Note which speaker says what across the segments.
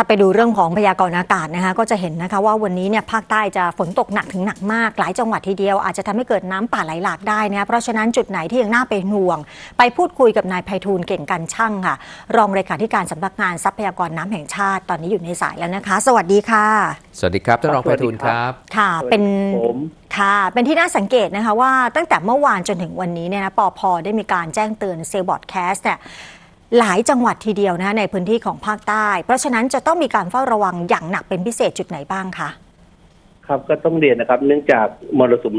Speaker 1: ถ้าไปดูเรื่องของพยากรณ์อากาศนะคะก็จะเห็นนะคะว่าวันนี้เนี่ยภาคใต้จะฝนตกหนักถึงหนักมาก หลายจังหวัดทีเดียวอาจจะทำให้เกิดน้ำป่าไหลหลากได้นะคะเพราะฉะนั้นจุดไหนที่ยังน่าเป็นห่วง ไปพูดคุยกับนายไพฑูรย์เก่งกันช่างค่ะ รองเลขาธิการสำนักงานทรัพยากรน้ำแห่งชาติตอนนี้อยู่ในสายแล้วนะคะ สวัสดีค่ะ
Speaker 2: สวัสดีครับท่านรอง
Speaker 3: ส
Speaker 2: ไพ
Speaker 3: วัสดี
Speaker 2: ฑูรย์ครับ
Speaker 1: ค่ะเป็น
Speaker 3: ผม
Speaker 1: ค่ะ เป็นที่น่าสังเกตนะคะว่าตั้งแต่เมื่อวานจนถึงวันนี้เนี่ยนะปอพได้มีการแจ้งเตือนเซลบอร์ดแคสเนี่ย หลายจังหวัดทีเดียวนะในพื้นที่ของภาคใต้ เพราะฉะนั้นจะต้องมีการเฝ้าระวังอย่างหนักเป็นพิเศษจุดไหนบ้างคะ
Speaker 3: ครับก็ต้องเรียนนะครับ เนื่องจากมรสุม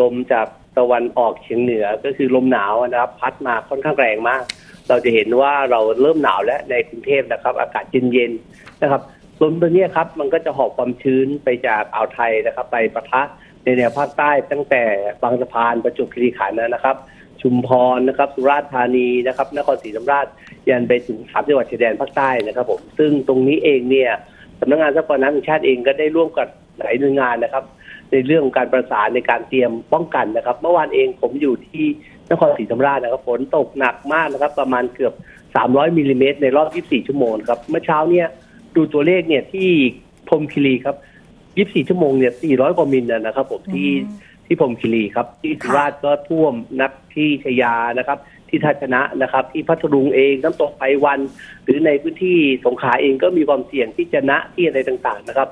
Speaker 3: ลมจากตะวันออกเฉียงเหนือก็คือลมหนาวนะครับ พัดมาค่อนข้างแรงมาก เราจะเห็นว่าเราเริ่มหนาวแล้วในกรุงเทพนะครับ อากาศเย็นๆนะครับลมตัวนี้ครับมันก็จะหอบความชื้นไปจากอ่าวไทยนะครับ ไปปะทะในแนวภาคใต้ตั้งแต่บางสะพานประจวบคีรีขันธ์นะครับ ชุมพรนะครับ สุราษฎร์ธานีนะครับ นครศรีธรรมราชยันไปถึงสามจังหวัดชายแดนภาคใต้นะครับผมซึ่งตรงนี้เองเนี่ยสำนักงานทรัพยากรน้ำแห่งชาติเองก็ได้ร่วมกับหลายหน่วยงานนะครับ ในเรื่องของการประสานในการเตรียมป้องกันนะครับ เมื่อวานเองผมอยู่ที่นครศรีธรรมราชนะครับฝนตกหนักมากนะครับ ประมาณเกือบ 300มิลลิเมตรในรอบ 24 ชั่วโมงครับเมื่อเช้าเนี่ยดูตัวเลขเนี่ยที่พรมคีรีครับ 24 ชั่วโมงเนี่ย 400 กว่ามิลนะครับผมที่ ที่พรหมคีรีครับ ที่สุราษฎร์ก็ท่วมนักที่ชยานะครับ ที่ทัชนะนะครับ ที่พัทลุงเองน้ำตกไพวัน หรือในพื้นที่สงขลาเองก็มีความเสี่ยงที่จะนะที่อะไรต่างๆนะครับ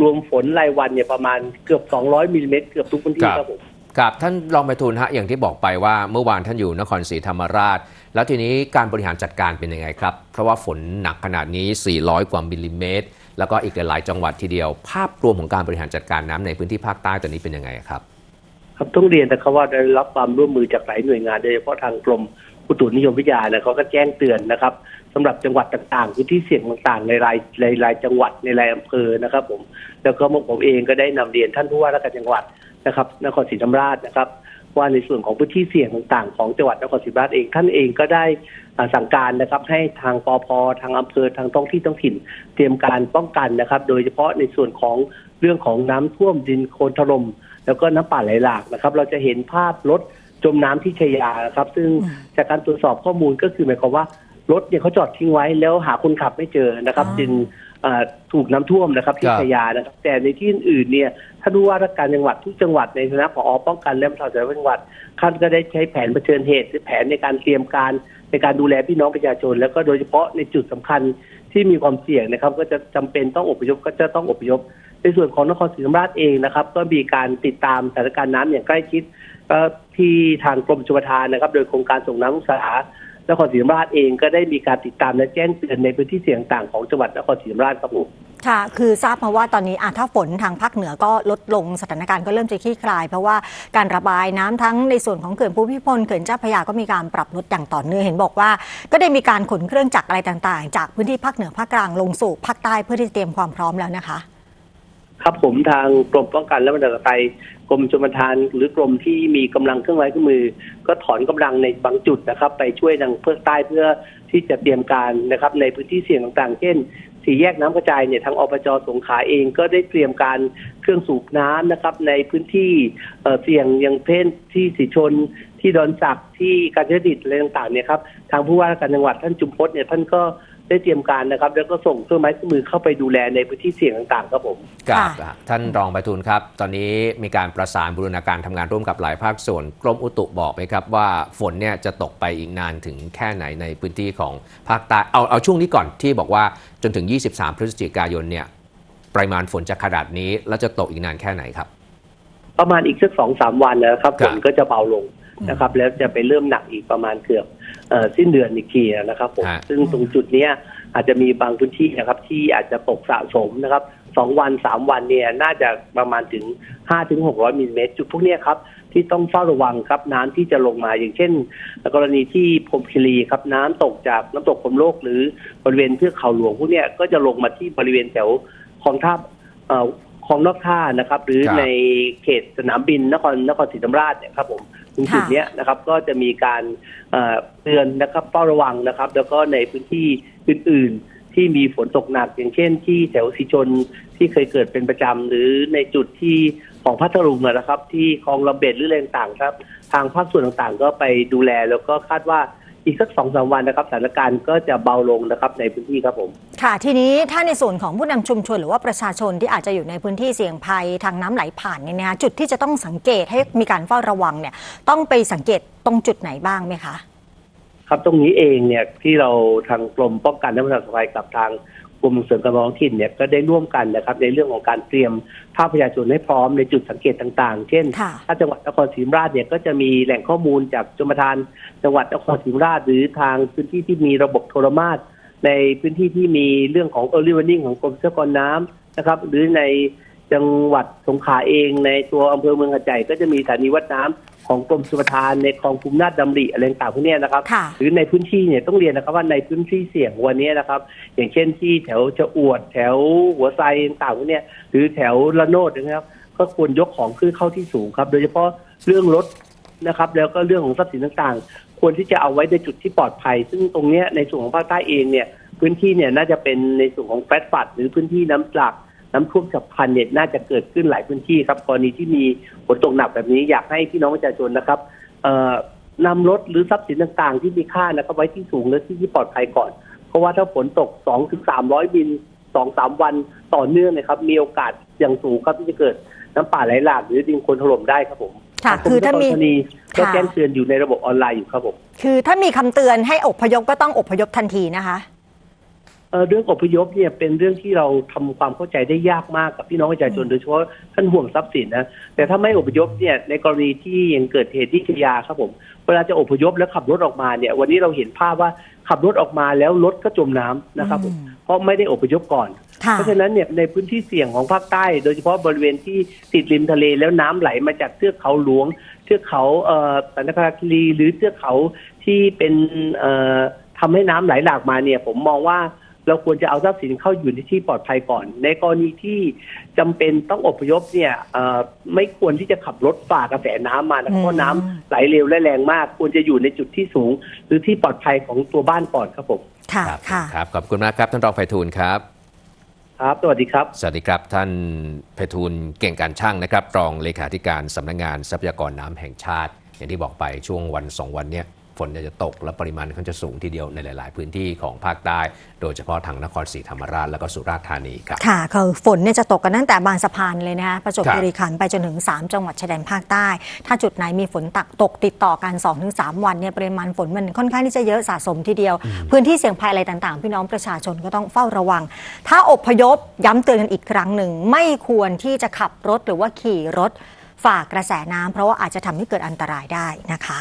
Speaker 3: รวมฝนรายวันเนี่ยประมาณเกือบ 200มิลลิเมตรเกือบทุกพื้นที่
Speaker 2: ครับ
Speaker 3: ครับผม
Speaker 2: ครับท่านรองไพฑูรย์ฮะอย่างที่บอกไปว่าเมื่อวานท่านอยู่นครศรีธรรมราช แล้วทีนี้การบริหารจัดการเป็นยังไงครับ เพราะว่าฝนหนักขนาดนี้ 400 กว่ามิลลิเมตร แล้วก็อีกหลายๆจังหวัดทีเดียว ภาพรวมของการบริหารจัดการน้ำในพื้นที่ภาคใต้ตอนนี้เป็นยังไงครับ
Speaker 3: ครับต้องเรียนนะครับว่าได้รับความร่วมมือจากหลายหน่วยงานโดยเฉพาะทางกรมอุตุนิยมวิทยาเนี่ยเขาก็แจ้งเตือนนะครับสำหรับจังหวัดต่างๆพื้นที่เสี่ยงต่างๆ ในรายในรายจังหวัดในรายอำเภอนะครับ ผม แล้วก็ผมเองก็ได้นำเรียนท่านผู้ว่าราชการจังหวัดนะครับนครศรีธรรมราชนะครับ ว่าในส่วนของพื้นที่เสี่ยงต่างๆ ของจังหวัดนครศรีธรรมราชเองท่านเองก็ได้สั่งการนะครับ ให้ทางปอพทางอำเภอทางท้องที่ท้องถิ่น เตรียมการป้องกันนะครับ โดยเฉพาะในส่วนของเรื่องของน้ำท่วมดินโคลนถล่ม แล้วก็น้ำป่าไหลหลากนะครับ เราจะเห็นภาพรถจมน้ำที่ชัยยานะครับ ซึ่ง
Speaker 1: อืม
Speaker 3: จากการตรวจสอบข้อมูลก็คือหมายความว่ารถเนี่ยเขาจอดทิ้งไว้แล้วหาคนขับไม่เจอนะครับ
Speaker 1: อ๋อ
Speaker 3: จึงอ่าถูกน้ำท่วมนะครับที่
Speaker 2: ครับ
Speaker 3: ชัยยานะครับ แต่ในที่อื่นๆเนี่ยถ้ารู้ว่าราชการจังหวัดทุกจังหวัดในฐานะผอป้องกันและบรรเทาสาธารณภัยจังหวัดท่านก็ได้ใช้แผนเผชิญเหตุหรือแผนในการเตรียมการในการดูแลพี่น้องประชาชน แล้วก็โดยเฉพาะในจุดสำคัญที่มีความเสี่ยงนะครับ ก็จะจำเป็นต้องอพยพก็จะต้องอพยพ ในส่วนของนครศรีธรรมราชเองนะครับ ก็มีการติดตามสถานการณ์น้ำอย่างใกล้ชิดก็ที่ทางกรมชลประทานนะครับ โดยโครงการส่งน้ำศึกษานครศรีธรรมราชเองก็ได้มีการติดตามและแจ้งเตือนในพื้นที่เสี่ยงต่างของจังหวัดนครศรีธรรมราชครับผม
Speaker 1: ค่ะ คือทราบมาว่าตอนนี้ถ้าฝนทางภาคเหนือก็ลดลงสถานการณ์ก็เริ่มจะคลี่คลาย เพราะว่าการระบายน้ำทั้งในส่วนของเขื่อนภูมิพลเขื่อนเจ้าพระยาก็มีการปรับลดอย่างต่อเนื่องเห็นบอกว่า ก็ได้มีการขนเครื่องจักรอะไรต่างๆ จากพื้นที่ภาคเหนือภาคกลางลงสู่ภาคใต้เพื่อที่จะเตรียมความพร้อมแล้วนะคะ
Speaker 3: ครับผมทางกรมป้องกันและบรรเทาสาธารณภัยกรมชลประทาน หรือกรมที่มีกำลังเครื่องไม้เครื่องมือ ก็ถอนกำลังในบางจุดนะครับ ไปช่วยทางเพื่อใต้เพื่อที่จะเตรียมการนะครับ ในพื้นที่เสี่ยงต่างๆ เช่นสี่แยกน้ำกระจายเนี่ยทางอบจสงขลาเองก็ได้เตรียมการเครื่องสูบน้ำนะครับ ในพื้นที่เอ่อเสี่ยงอย่างเช่นที่สีชนที่ดอนสักที่การเจดิตอะไรต่างๆเนี่ยครับทางผู้ว่าราชการจังหวัดท่านจุมพจน์เนี่ยท่านก็ ได้เตรียมการนะครับ แล้วก็ส่งเครื่องไม้เครื่องมือเข้าไปดูแลในพื้นที่เสี่ยงต่างๆ ครับผม
Speaker 2: ครับ
Speaker 1: ค่ะ
Speaker 2: ท่านรองไพฑูรย์ครับ ตอนนี้มีการประสานบูรณาการทำงานร่วมกับหลายภาคส่วน กรมอุตุบอกไหมครับว่าฝนเนี่ยจะตกไปอีกนานถึงแค่ไหนในพื้นที่ของภาคใต้เอาเอาช่วงนี้ก่อนที่บอกว่าจนถึง 23 พฤศจิกายนเนี่ยปริมาณฝนจะขนาดนี้แล้วจะตกอีกนานแค่ไหนครับ
Speaker 3: ประมาณอีกสักสองสามวันนะครับ
Speaker 2: ค
Speaker 3: ฝ
Speaker 2: รับ
Speaker 3: นก็จะเบาลง นะครับ แล้วจะไปเริ่มหนักอีกประมาณเกือบเอ่อสิ้นเดือนอีกทีนะครับผม
Speaker 2: ฮะ
Speaker 3: ซึ่งตรงจุดเนี้ยอาจจะมีบางพื้นที่นะครับที่อาจจะตกสะสมนะครับสองวันสามวันเนี่ยน่าจะประมาณถึงห้าถึงหกร้อยมิลลิเมตร จุดพวกเนี้ยครับ ที่ต้องเฝ้าระวังครับน้ำที่จะลงมาอย่างเช่น กรณีที่พรหมคีรีครับน้ำตกจากน้ำตกพรหมโลก หรือบริเวณเทือกเขาหลวงพวกเนี้ยก็จะลงมาที่บริเวณแถวคลองท่าเอ่อคลองนอกท่านะครับ หรือ
Speaker 2: ครับ
Speaker 3: ในเขตสนามบินนครนครศรีธรรมราชเนี่ยครับผม ตรงจุดนี้นะครับก็จะมีการเตือนนะครับเฝ้าระวังนะครับ แล้วก็ในพื้นที่อื่น ๆ ที่มีฝนตกหนัก อย่างเช่น ที่แถวสีชนที่เคยเกิดเป็นประจำหรือในจุดที่ของพัทลุงนะครับ ที่คลองลำเบ็ดหรืออะไรต่างครับ ทางภาคส่วนต่างๆ ก็ไปดูแลแล้วก็คาดว่าอีกสักสองสามวันนะครับสถานการณ์ก็จะเบาลงนะครับในพื้นที่ครับผม
Speaker 1: ค่ะ ทีนี้ถ้าในส่วนของผู้นำชุมชนหรือว่าประชาชนที่อาจจะอยู่ในพื้นที่เสี่ยงภัยทางน้ำไหลผ่านเนี่ยนะคะจุดที่จะต้องสังเกตให้มีการเฝ้าระวังเนี่ยต้องไปสังเกตตรงจุดไหนบ้างไหมคะ
Speaker 3: ครับตรงนี้เองเนี่ยที่เราทางกรมป้องกันและบรรเทาสาธารณภัยกับทางกรมส่งเสริมการปกครองท้องถิ่นเนี่ยก็ได้ร่วมกันนะครับในเรื่องของการเตรียมภาคประชาชนให้พร้อมในจุดสังเกตต่างๆ เช่น
Speaker 1: ค่ะ
Speaker 3: ถ้าจังหวัดนครศรีธรรมราชเนี่ยก็จะมีแหล่งข้อมูลจากชมทานจังหวัดนครศรีธรรมราช หรือทางพื้นที่ที่มีระบบโทรมาต ในพื้นที่ที่มีเรื่องของ early warning ของกรมทรัพยากรน้ำนะครับ หรือในจังหวัดสงขลาเองในตัวอำเภอเมืองหัดใหญ่ก็จะมีสถานีวัดน้ำของกรมชลประทานในคลองภูมินาถดำริอะไรต่างๆพวกเนี้ยนะครับ
Speaker 1: ค่ะ
Speaker 3: หรือในพื้นที่เนี่ยต้องเรียนนะครับว่าในพื้นที่เสี่ยงวันนี้นะครับ อย่างเช่นที่แถวจะอวด แถวหัวไซต่างๆพวกเนี้ยหรือแถวละโนดนะครับ ก็ควรยกของขึ้นเข้าที่สูงครับ โดยเฉพาะเรื่องรถนะครับ แล้วก็เรื่องของทรัพย์สินต่างๆ ควรที่จะเอาไว้ในจุดที่ปลอดภัย ซึ่งตรงนี้ในส่วนของภาคใต้เองเนี่ย พื้นที่เนี่ยน่าจะเป็นในส่วนของแฟตฟัดหรือพื้นที่น้ำหลักน้ำท่วมฉับพลันเนี่ยน่าจะเกิดขึ้นหลายพื้นที่ครับกรณีที่มีฝนตกหนักแบบนี้อยากให้พี่น้องประชาชนนะครับนำรถหรือทรัพย์สินต่างๆ ที่มีค่านะครับไว้ที่สูงและที่ที่ปลอดภัยก่อน เพราะว่าถ้าฝนตก2ถึง300บิน2 3วันต่อเนื่องนะครับ มีโอกาสอย่างสูงครับที่จะเกิดน้ำป่าไหลหลากหรือดินโคลนถล่มได้ครับผม
Speaker 1: ค่ะ
Speaker 3: ทงกร
Speaker 1: คือถ้ามี
Speaker 3: นรธนีก็
Speaker 1: ค่ะ
Speaker 3: แจ้งเตือนอยู่ในระบบออนไลน์อยู่ครับผม
Speaker 1: คือถ้ามีคำเตือนให้อพยพก็ต้องอพยพทันทีนะคะ
Speaker 3: เอ่อเรื่องอพยพเนี่ยเป็นเรื่องที่เราทำความเข้าใจได้ยากมากกับพี่น้องประชาชนโดยเฉพาะท่านห่วงทรัพย์สินนะแต่ถ้าไม่อพยพเนี่ยในกรณีที่ยังเกิดเหตุที่ขยาครับผมเวลาจะอพยพแล้วขับรถออกมาเนี่ย วันนี้เราเห็นภาพว่าขับรถออกมาแล้วรถก็จมน้ำนะครับผม
Speaker 1: อืม
Speaker 3: เพราะไม่ได้อพยพก่อน
Speaker 1: ค่ะ
Speaker 3: เพราะฉะนั้นเนี่ยในพื้นที่เสี่ยงของภาคใต้ โดยเฉพาะบริเวณที่ติดริมทะเลแล้วน้ำไหลมาจากเทือกเขาหลวงเทือกเขาเอ่อสันนคราคีรีหรือเทือกเขาที่เป็นเอ่อทำให้น้ำไหลหลากมาเนี่ย ผมมองว่า เราควรจะเอาทรัพย์สินเข้าอยู่ในที่ปลอดภัยก่อน ในกรณีที่จำเป็นต้องอพยพเนี่ยเอ่อไม่ควรที่จะขับรถฝ่ากระแสน้ำมานะ
Speaker 1: อืม
Speaker 3: เพราะน้ำไหลเร็วและแรงมาก ควรจะอยู่ในจุดที่สูง หรือที่ปลอดภัยของตัวบ้านก่อนครับผม
Speaker 1: ค่ะ
Speaker 2: ครับ
Speaker 1: ค่ะ
Speaker 2: ครับขอบคุณมากครับท่านรองไพฑูรย์ครับ
Speaker 3: ครับ สวัสดีครับ
Speaker 2: สวัสดีครับ ท่านไพฑูรย์เก่งการช่างนะครับ รองเลขาธิการสำนักงานทรัพยากรน้ำแห่งชาติ อย่างที่บอกไปช่วงวันสองวันเนี้ย ฝนเนี่ยจะตกและปริมาณเขาจะสูงทีเดียวในหลาย ๆ พื้นที่ของภาคใต้ โดยเฉพาะทางนครศรีธรรมราชและก็สุราษฎร์ธานีครับ
Speaker 1: ค่ะคือฝนเนี่ยจะตกกันตั้งแต่บางสะพานเลยนะคะประจวบ
Speaker 2: ครับ
Speaker 1: คีรีขันธ์ไปจนถึง 3 จังหวัดชายแดนภาคใต้ ถ้าจุดไหนมีฝนตักตกติดต่อกัน 2-3 วันเนี่ยปริมาณฝนมันค่อนข้างที่จะเยอะสะสมทีเดียว พื้นที่เสี่ยงภัยอะไรต่าง ๆ พี่น้องประชาชนก็ต้องเฝ้าระวัง ถ้าอพยพย้ำเตือนกันอีกครั้งหนึ่งไม่ควรที่จะขับรถหรือว่าขี่รถฝ่ากระแสน้ำเพราะว่าอาจจะทำให้เกิดอันตรายได้นะคะ